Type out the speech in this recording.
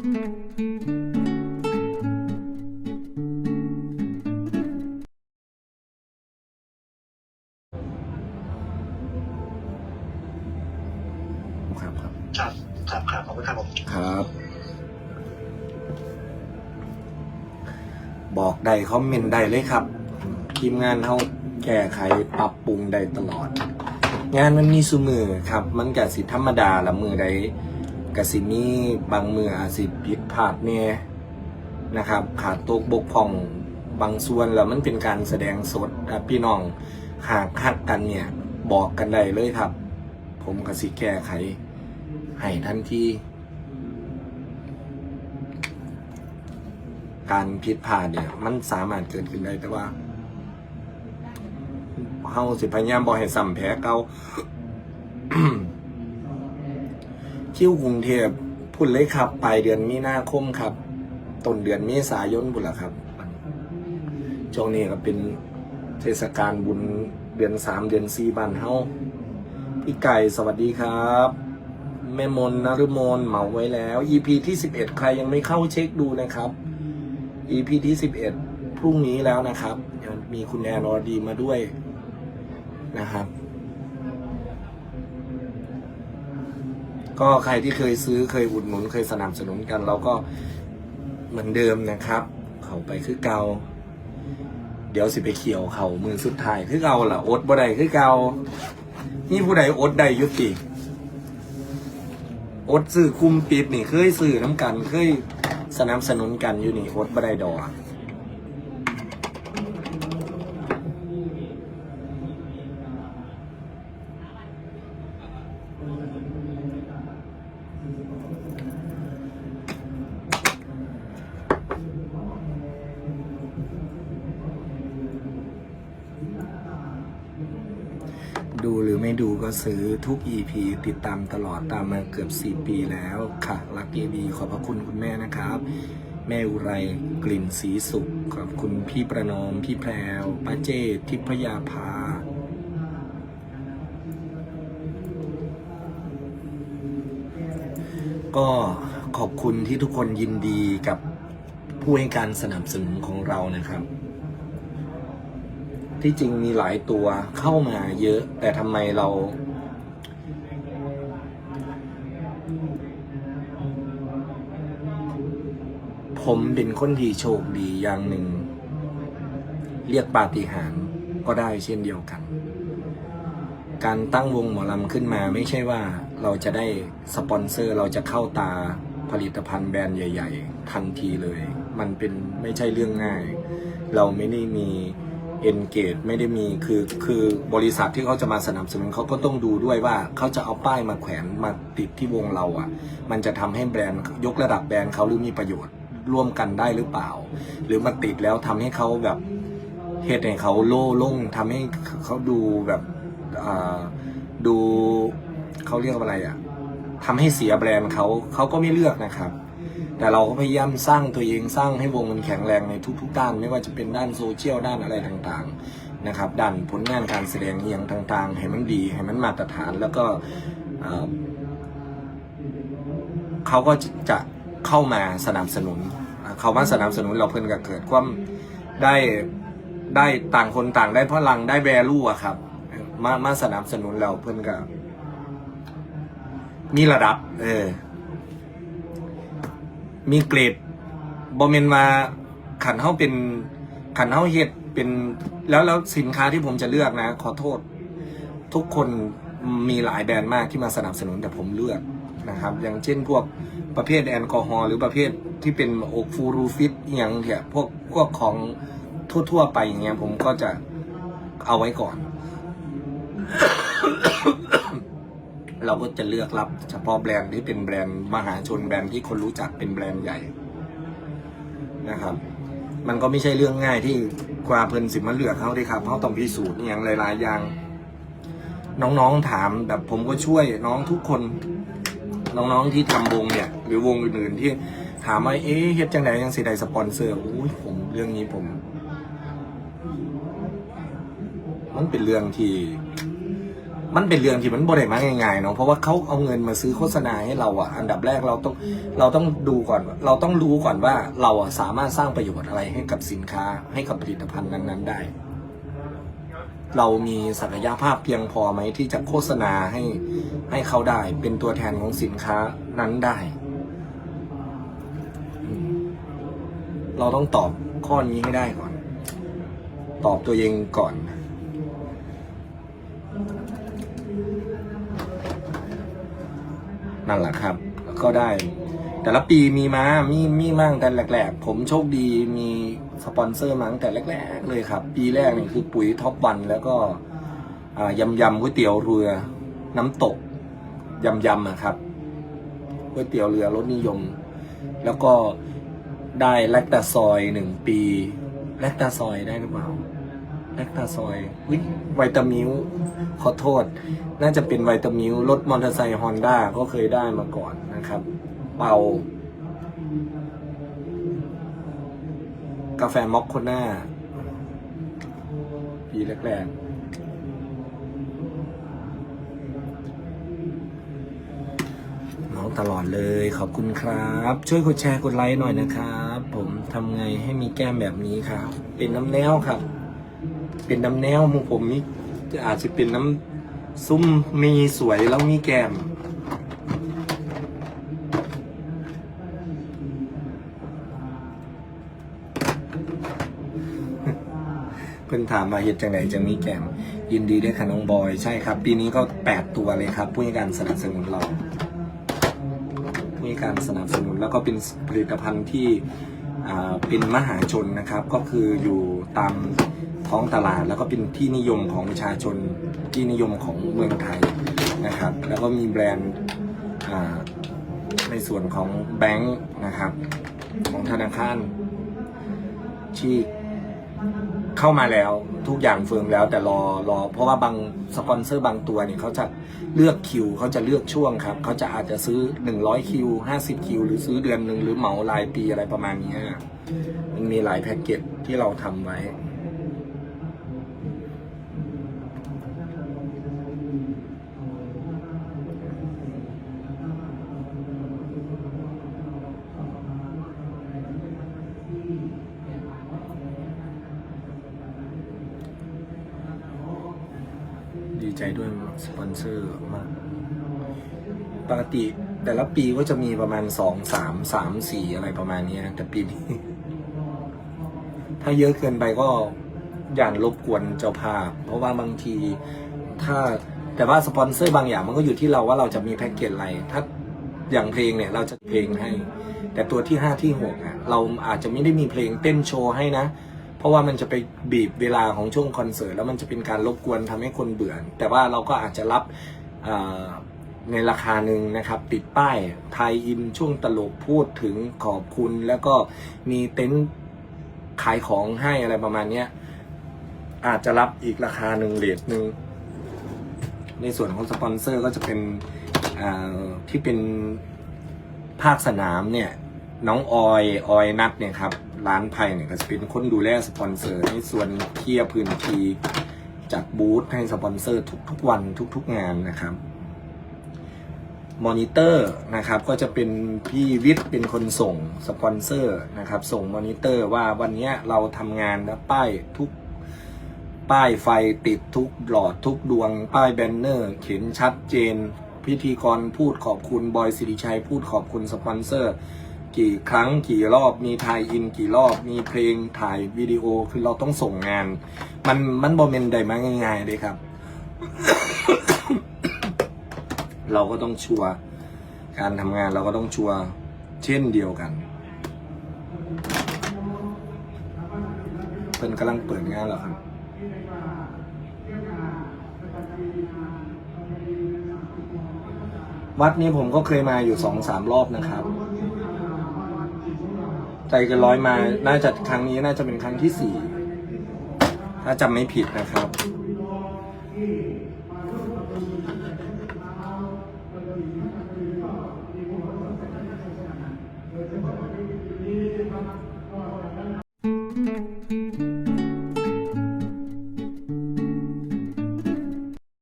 ครับครับครับครับครับขอบคุณครับผมครับ บอกได้คอมเมนต์ได้เลยครับ ทีมงานเขาแก้ไขปรับปรุงได้ตลอด งานมันมีสุมือครับ มันกะสิธรรมดาละมือใด กสิมีบางมืออาจสิผิดพลาดเนี่ยนะครับ ขาดตกบกพร่องบางส่วนแล้วมันเป็นการแสดงสดพี่น้องหากหักกันเนี่ย บอกกันได้เลยครับ ผมกสิแก้ไข ให้ทันทีการผิดพลาดเนี่ย มันสามารถเกิดขึ้นได้แต่ว่าเฮาสิพยายามบ่ให้ซ้ำแผลเก่า คิวกรุงเทพพุ่นเลยครับปลายเดือนมีนาคมครับต้นเดือนเมษายนบุนละครับช่วงนี้ก็เป็นเทศกาลบุญเดือนสามเดือนสี่บ้านเฮาพี่ไก่สวัสดีครับแม่มนนฤมลเหมาไว้แล้ว EP ที่11ใครยังไม่เข้าเช็คดูนะครับ EP ที่11พรุ่งนี้แล้วนะครับมีคุณแอนอดีมาด้วยนะครับ ก็ใครที่เคยซื้อเคยอุดหนุนเคยสนับสนุนกัน เราก็เหมือนเดิมนะครับ เขาไปคือเกาเดี๋ยวสิไปเขี่ยวเขามือสุดท้ายคือเกาล่ะอดบ่ได้คือเกานี่ผู้ใดอดใดยุติอดซื้อคุมปิดนี่เคยซื้อน้ำกันเคยสนับสนุนกันอยู่นี่อดบ่ได้ดอกดูหรือ ไม่ดูก็ซื้อทุก EP ติดตามตลอดตามมาเกือบ 4 ปีแล้วค่ะรักเอบีขอบพระคุณคุณแม่นะครับ แม่อุไรกลิ่นสีสุข ขอบคุณพี่ประนอม พี่แพรวป้าเจทิพยาภาก็ขอบคุณที่ทุกคนยินดีกับผู้ให้การสนับสนุนของเรานะครับ ที่จริงมีหลายตัวเข้ามาเยอะ แต่ทำไมเรา ผมเป็นคนที่โชคดีอย่างหนึ่ง เรียกปาฏิหาริย์ก็ได้เช่นเดียวกัน การตั้งวงหมอลำขึ้นมาไม่ใช่ว่าเราจะได้สปอนเซอร์เราจะเข้าตาผลิตภัณฑ์แบรนด์ใหญ่ ๆ ทันทีเลย มันเป็นไม่ใช่เรื่องง่าย เราไม่ได้มี เอนเกจไม่ได้มีคือคือบริษัทที่เขาจะมาสนับสนุนเขาก็ต้องดูด้วยว่าเขาจะเอาป้ายมาแขวนมาติดที่วงเราอะ มันจะทำให้แบรนด์ยกระดับแบรนด์เขาหรือมีประโยชน์ร่วมกันได้หรือเปล่า หรือมันติดแล้วทำให้เขาแบบเหตุให้เขาโล่ลงทำให้เขาดูแบบอ่าดูเขาเรียกว่าอะไรอะทำให้เสียแบรนด์เขาเขาก็ไม่เลือกนะครับ แต่เราก็พยายามสร้างตัวเองสร้างให้วงมันแข็งแรงในทุก ๆ ด้าน ไม่ว่าจะเป็นด้านโซเชียลด้านอะไรต่างๆนะครับด้านผลงานการแสดงเอียงต่างๆ ให้มันดีให้มันมาตรฐานแล้วก็เขาก็จะเข้ามาสนับสนุน เขามาสนับสนุนเราเพิ่นก็เกิดความได้ได้ต่างคนต่างได้พลังได้แวลูอะครับ มามาสนับสนุนเราเพิ่นก็มีระดับ เออ มีเกรดบอมเมนมาขันเฮาเป็นขันเฮาเฮ็ดเป็นแล้วแล้วสินค้าที่ผมจะเลือกนะ ขอโทษ ทุกคนมีหลายแบรนด์มากที่มาสนับสนุนแต่ผมเลือกนะครับ อย่างเช่นพวกประเภทแอลกอฮอล์หรือประเภทที่เป็นโอกฟูรูฟิตอย่างเถอะพวกพวกของทั่ว ๆ ไปอย่างเงี้ยผมก็จะเอาไว้ก่อน เราก็จะเลือกรับเฉพาะแบรนด์ที่เป็นแบรนด์มหาชนแบรนด์ที่คนรู้จักเป็นแบรนด์ใหญ่นะครับ มันก็ไม่ใช่เรื่องง่ายที่กว่าเพิ่นสิมาเลือกเขาได้ครับเขาต้องพิสูจน์อย่างหลายๆอย่าง น้องๆถามแบบผมก็ช่วยน้องทุกคน น้องๆที่ทำวงเนี่ย หรือวงอื่นๆที่ถามว่าเอ๊ะเฮ็ดจังไดยังสิได้สปอนเซอร์อุ้ยผมเรื่องนี้ผม มันเป็นเรื่องที่ มันเป็นเรื่องที่มันบ่ได้มาง่ายๆเนาะเพราะว่าเขาเอาเงินมาซื้อโฆษณาให้เราอะอันดับแรกเราต้องเราต้องดูก่อน เราต้องรู้ก่อนว่าเราอะสามารถสร้างประโยชน์อะไรให้กับสินค้าให้กับผลิตภัณฑ์นั้นๆ ได้ เรามีศักยภาพเพียงพอไหมที่จะโฆษณาให้ให้เขาได้ เป็นตัวแทนของสินค้านั้นได้ เราต้องตอบข้อนี้ให้ได้ก่อน ตอบตัวเองก่อน นั่นแหละครับ ก็ได้ แต่ละปีมีมามีมีมั่งแต่แรกๆ ผมโชคดีมีสปอนเซอร์มาตั้งแต่แรกๆเลยครับ ปีแรกนี่คือปุ๋ยท็อปวันแล้วก็ยำยำก๋วยเตี๋ยวเรือ น้ำตกยำยำอะครับก๋วยเตี๋ยวเรือรสนิยม แล้วก็ได้แลคตาซอยหนึ่งปี แลคตาซอยได้หรือเปล่า แลคตาซอยวิวตามิลขอโทษ น่าจะเป็นวิตามิลรถมอเตอร์ไซค์ฮอนด้าก็เคยได้มาก่อนนะครับ เป่า กาแฟม็อกโคน่าปีแรกๆน้องตลอดเลยขอบคุณครับ ช่วยกดแชร์กดไลค์หน่อยนะครับ ผมทำไงให้มีแก้มแบบนี้ครับ เป็นน้ำแนวครับ เป็นน้ำแนวมุงผมนี่อาจจะเป็นน้ำซุ้มมีสวยแล้วมีแกมเพิ่นถามมาเฮ็ดจังไหนจะมีแกม ยินดีด้วยค่ะน้องบอย ใช่ครับ ปีนี้ก็แปดตัวเลยครับ ผู้ให้การสนับสนุนเราผู้ให้การสนับสนุนแล้วก็เป็นผลิตภัณฑ์ที่เป็นมหาชนนะครับ ก็คืออยู่ตาม ท้องตลาด แล้วก็เป็นที่นิยมของประชาชนที่นิยมของเมืองไทยนะครับ แล้วก็มีแบรนด์ในส่วนของแบงค์นะครับ ของธนาคารที่เข้ามาแล้วทุกอย่างเฟิร์มแล้วแต่รอรอ เพราะว่าบางสปอนเซอร์บางตัวเนี่ยเขาจะเลือกคิวเขาจะเลือกช่วงครับเขาจะอาจจะซื้อ 100 คิว 50 คิว หรือซื้อเดือนหนึ่งหรือเหมารายปีอะไรประมาณนี้มันมีหลายแพ็กเกจที่เราทำไว้ ดี ใจด้วยสปอนเซอร์มากปกติแต่ละปีก็จะมีประมาณสองสามสามสี่อะไรประมาณนี้นะแต่ปีนี้ ถ้าเยอะเกินไปก็อย่านรบกวนเจ้าภาพ เพราะว่าบางทีถ้าแต่ว่าสปอนเซอร์บางอย่างมันก็อยู่ที่เราว่าเราจะมีแพ็กเกจอะไร ถ้าอย่างเพลงเนี่ยเราจะเพลงให้ แต่ตัวที่ห้าที่หกอะเราอาจจะไม่ได้มีเพลงเต้นโชว์ให้นะ เพราะว่ามันจะไปบีบเวลาของช่วงคอนเสิร์ตแล้วมันจะเป็นการรบกวนทำให้คนเบื่อ แต่ว่าเราก็อาจจะรับในราคาหนึ่งนะครับติดป้ายไทยอินช่วงตลกพูดถึงขอบคุณ แล้วก็มีเต็นท์ขายของให้อะไรประมาณนี้อาจจะรับอีกราคาหนึ่งเรทหนึ่งในส่วนของสปอนเซอร์ก็จะเป็นที่เป็นภาคสนามเนี่ยน้องออยออยนัดเนี่ยครับ ร้านไผ่เนี่ยก็จะเป็นคนดูแลสปอนเซอร์ในส่วนเคลียร์พื้นที่จัดบูธให้สปอนเซอร์ทุกๆวันทุกๆงานนะครับมอนิเตอร์นะครับก็จะเป็นพี่วิทย์เป็นคนส่งสปอนเซอร์นะครับส่งมอนิเตอร์ว่าวันนี้เราทำงานแล้วป้ายทุกป้ายไฟติดทุกหลอดทุกดวง ป้ายแบนเนอร์ เขียนชัดเจน พิธีกรพูดขอบคุณบอยสิริชัยพูดขอบคุณสปอนเซอร์ กี่ครั้งกี่รอบมีถ่ายอินกี่รอบมีเพลงถ่ายวิดีโอคือเราต้องส่งงาน มันมันบอมเมนได้มาง่ายๆเลยครับ เราก็ต้องชัวร์การทำงานเราก็ต้องชัวร์เช่นเดียวกันเพิ่นกำลังเปิดงานเหรอครับวัดนี้ผมก็เคยมาอยู่สองสามรอบนะครับ ใจเกันร้อยมา น่าจะครั้งนี้น่าจะเป็นครั้งที่สี่ถ้าจำไม่ผิดนะครับ